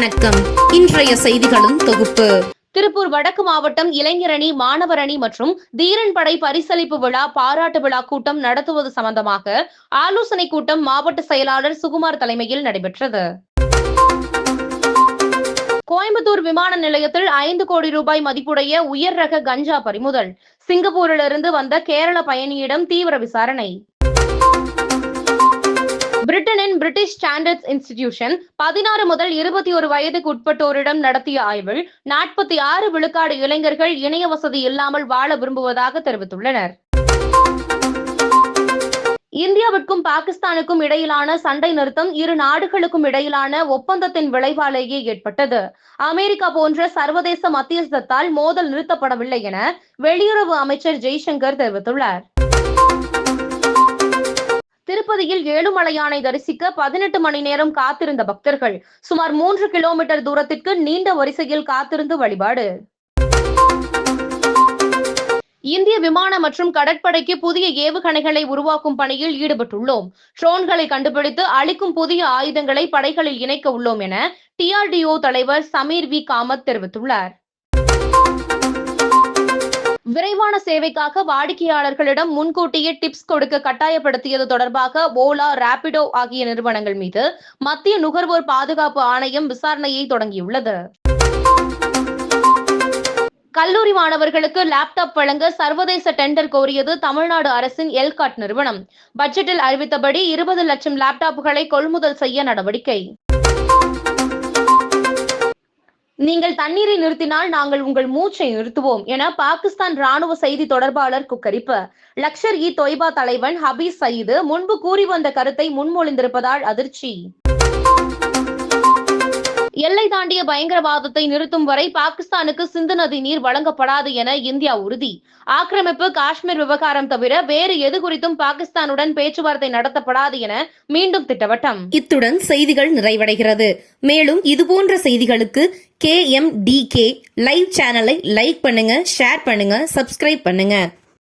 வணக்கம். இன்றைய செய்திகளும் தொகுப்பு. திருப்பூர் வடக்கு மாவட்டம் இளைஞரணி மாணவரணி மற்றும் தீரன் படை பரிசளிப்பு விழா பாராட்டு விழா கூட்டம் நடத்துவது சம்பந்தமாக ஆலோசனை கூட்டம் மாவட்ட செயலாளர் சுகுமார் தலைமையில் நடைபெற்றது. கோயம்புத்தூர் விமான நிலையத்தில் ஐந்து கோடி ரூபாய் மதிப்புடைய உயர் ரக கஞ்சா பறிமுதல். சிங்கப்பூரிலிருந்து வந்த கேரள பயணியிடம் தீவிர விசாரணை. பிரிட்டனின் பிரிட்டிஷ் ஸ்டாண்டர்ட்ஸ் இன்ஸ்டிடியூஷன் பதினாறு முதல் இருபத்தி ஒரு வயதுக்கு உட்பட்டோரிடம் நடத்திய ஆய்வில் நாற்பத்தி ஆறு விழுக்காடு இளைஞர்கள் இணைய வசதி இல்லாமல் வாழ விரும்புவதாக தெரிவித்துள்ளனர். இந்தியாவிற்கும் பாகிஸ்தானுக்கும் இடையிலான சண்டை நிறுத்தம் இரு நாடுகளுக்கும் இடையிலான ஒப்பந்தத்தின் விளைவாலேயே ஏற்பட்டது. அமெரிக்கா போன்ற சர்வதேச மத்தியஸ்தத்தால் மோதல் நிறுத்தப்படவில்லை என வெளியுறவு அமைச்சர் ஜெய்சங்கர் தெரிவித்துள்ளார். திருப்பதியில் ஏழுமலையானை தரிசிக்க பதினெட்டு மணி நேரம் காத்திருந்த பக்தர்கள் சுமார் மூன்று கிலோமீட்டர் தூரத்திற்கு நீண்ட வரிசையில் காத்திருந்து வழிபாடு. இந்திய விமான மற்றும் கடற்படைக்கு புதிய ஏவுகணைகளை உருவாக்கும் பணியில் ஈடுபட்டுள்ளோம். ட்ரோன்களை கண்டுபிடித்து அளிக்கும் புதிய ஆயுதங்களை படைகளில் இணைக்க உள்ளோம் என டிஆர்டிஓ தலைவர் சமீர் வி. காமத் தெரிவித்துள்ளார். விரைவான சேவைக்காக வாடிக்கையாளர்களிடம் முன்கூட்டியே டிப்ஸ் கொடுக்க கட்டாயப்படுத்தியது தொடர்பாக ஓலா ராபிடோ ஆகிய நிறுவனங்கள் மீது மத்திய நுகர்வோர் பாதுகாப்பு ஆணையம் விசாரணையை தொடங்கியுள்ளது. கல்லூரி மாணவர்களுக்கு லேப்டாப் வழங்க சர்வதேச டெண்டர் கோரியது தமிழ்நாடு அரசின் எல்காட் நிறுவனம். பட்ஜெட்டில் அறிவித்தபடி இருபது லட்சம் லேப்டாப்புகளை கொள்முதல் செய்ய நடவடிக்கை. நீங்கள் தண்ணீரை நிறுத்தினால் நாங்கள் உங்கள் மூச்சை நிறுத்துவோம் என பாகிஸ்தான் ராணுவ செய்தி தொடர்பாளர் குக்கரிப்பு. லக்ஷர் இ தொய்பா தலைவன் ஹபீஸ் சயீது முன்பு கூறி வந்த கருத்தை முன்மொழிந்திருப்பதால் அதிர்ச்சி. எல்லை தாண்டிய பயங்கரவாதத்தை நிறுத்தும் வரை பாகிஸ்தானுக்கு சிந்து நதி நீர் வழங்கப்படாது என இந்தியா உறுதி. ஆக்கிரமிப்பு காஷ்மீர் விவகாரம் தவிர வேறு எது குறித்தும் பாகிஸ்தானுடன் பேச்சுவார்த்தை நடத்தப்படாது என மீண்டும் திட்டவட்டம். இத்துடன் செய்திகள் நிறைவடைகிறது. மேலும் இதுபோன்ற செய்திகளுக்கு K M T K live சேனலை லைக் பண்ணுங்க ஷேர் பண்ணுங்க சப்ஸ்கிரைப் பண்ணுங்க.